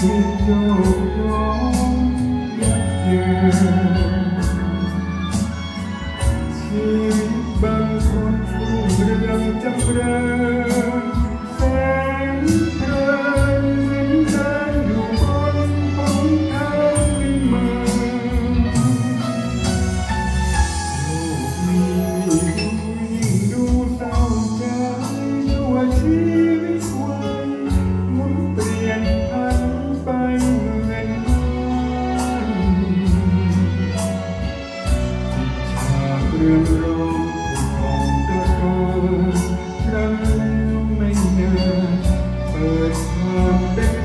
ชี words come.